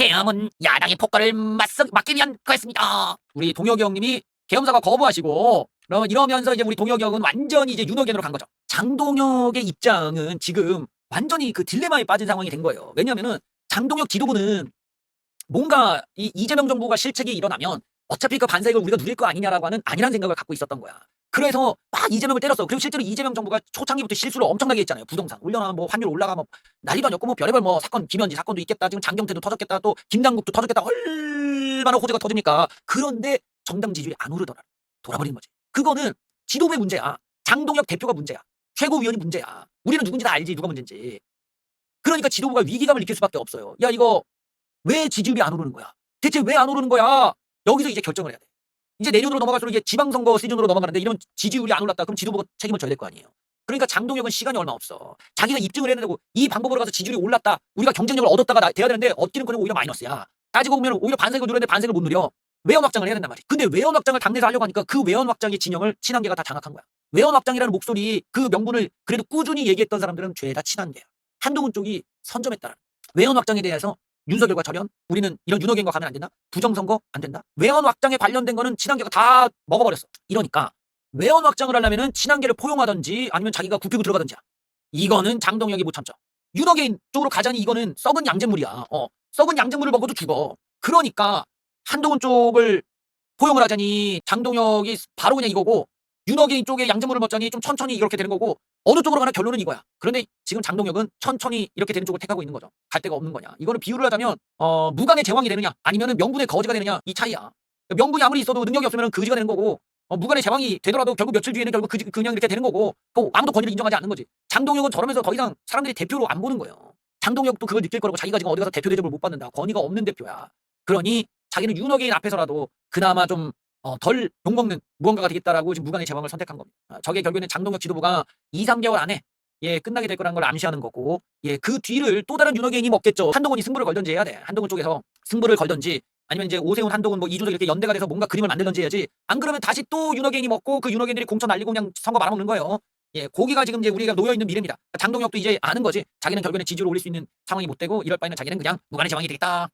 계엄은 야당의 폭거를 맞서 막기 위한 거였습니다. 우리 동혁이 형님이 계엄사가 거부하시고 그러면 이러면서 이제 우리 동혁이 형은 완전히 이제 윤호견으로 간 거죠. 장동혁의 입장은 지금 완전히 그 딜레마에 빠진 상황이 된 거예요. 왜냐하면은 장동혁 지도부는 뭔가 이 이재명 정부가 실책이 일어나면 어차피 그 반색을 우리가 누릴 거 아니냐라고 하는 아니란 생각을 갖고 있었던 거야. 그래서 막 이재명을 때렸어. 그리고 실제로 이재명 정부가 초창기부터 실수를 엄청나게 했잖아요. 부동산 올려놔 뭐 환율 올라가 뭐 난리도 아니었고 뭐 별의별 뭐 사건 김현지 사건도 있겠다. 지금 장경태도 터졌겠다. 또 김남국도 터졌겠다. 얼마나 호재가 터집니까? 그런데 정당 지지율이 안 오르더라. 돌아버린 거지. 그거는 지도부의 문제야. 장동혁 대표가 문제야. 최고위원이 문제야. 우리는 누군지 다 알지 누가 문제인지. 그러니까 지도부가 위기감을 느낄 수밖에 없어요. 야 이거 왜 지지율이 안 오르는 거야? 대체 왜 안 오르는 거야? 여기서 이제 결정을 해야 돼. 이제 내년으로 넘어갈수록 이게 지방선거 시즌으로 넘어가는데 이런 지지율이 안 올랐다 그럼 지도부가 책임을 져야 될 거 아니에요. 그러니까 장동혁은 시간이 얼마 없어. 자기가 입증을 해야 된다고 이 방법으로 가서 지지율이 올랐다. 우리가 경쟁력을 얻었다가 나- 돼야 되는데 얻기는 거는 오히려 마이너스야. 따지고 보면 오히려 반색을 누렸는데 반색을 못 누려. 외연 확장을 해야 된단 말이야. 근데 외연 확장을 당내에서 하려고 하니까 그 외연 확장의 진영을 친한계가 다 장악한 거야. 외연 확장이라는 목소리 그 명분을 그래도 꾸준히 얘기했던 사람들은 죄다 친한계야. 한동훈 쪽이 선점했다. 외연 확장에 대해서 윤석열과 절연 우리는 이런 윤호갱과 가면 안 된다. 부정선거 안 된다. 외연 확장에 관련된 거는 친한계가 다 먹어버렸어. 이러니까 외연 확장을 하려면은 친한계를 포용하든지 아니면 자기가 굽히고 들어가든지. 이거는 장동혁이 못 참죠. 윤호개인 쪽으로 가자니 이거는 썩은 양잿물이야. 어, 썩은 양잿물을 먹어도 죽어. 그러니까 한동훈 쪽을 포용을 하자니 장동혁이 바로 그냥 이거고 윤호개인 쪽에 양잿물을 먹자니 좀 천천히 이렇게 되는 거고 어느 쪽으로 가나 결론은 이거야. 그런데 지금 장동혁은 천천히 이렇게 되는 쪽을 택하고 있는 거죠. 갈 데가 없는 거냐. 이거를 비유를 하자면 어, 무관의 제왕이 되느냐 아니면은 명분의 거지가 되느냐 이 차이야. 명분이 아무리 있어도 능력이 없으면 거지가 되는 거고 어, 무관의 제왕이 되더라도 결국 며칠 뒤에는 결국 그, 그냥 이렇게 되는 거고 그 아무도 권위를 인정하지 않는 거지. 장동혁은 저러면서 더 이상 사람들이 대표로 안 보는 거예요. 장동혁도 그걸 느낄 거라고 자기가 지금 어디 가서 대표 대접을 못 받는다. 권위가 없는 대표야. 그러니 자기는 윤호개인 앞에서라도 그나마 좀 어, 덜 욕먹는 무언가가 되겠다라고 지금 무관의 제왕을 선택한 겁니다. 아, 저게 결국에는 장동혁 지도부가 2, 3개월 안에 예, 끝나게 될 거라는 걸 암시하는 거고 예, 그 뒤를 또 다른 윤호개인이 먹겠죠. 한동훈이 승부를 걸든지 해야 돼. 한동훈 쪽에서 승부를 걸든지 아니면 이제 오세훈, 한동훈, 뭐 이준석 이렇게 연대가 돼서 뭔가 그림을 만들든지 해야지. 안 그러면 다시 또 윤호개인이 먹고 그 윤호개인들이 공천 날리고 그냥 선거 말아먹는 거예요. 예, 고기가 지금 이제 우리가 놓여 있는 미래입니다. 장동혁도 이제 아는 거지. 자기는 결국에는 지지율을 올릴 수 있는 상황이 못 되고 이럴 바에는 자기는 그냥 무관의 제왕이 되겠다.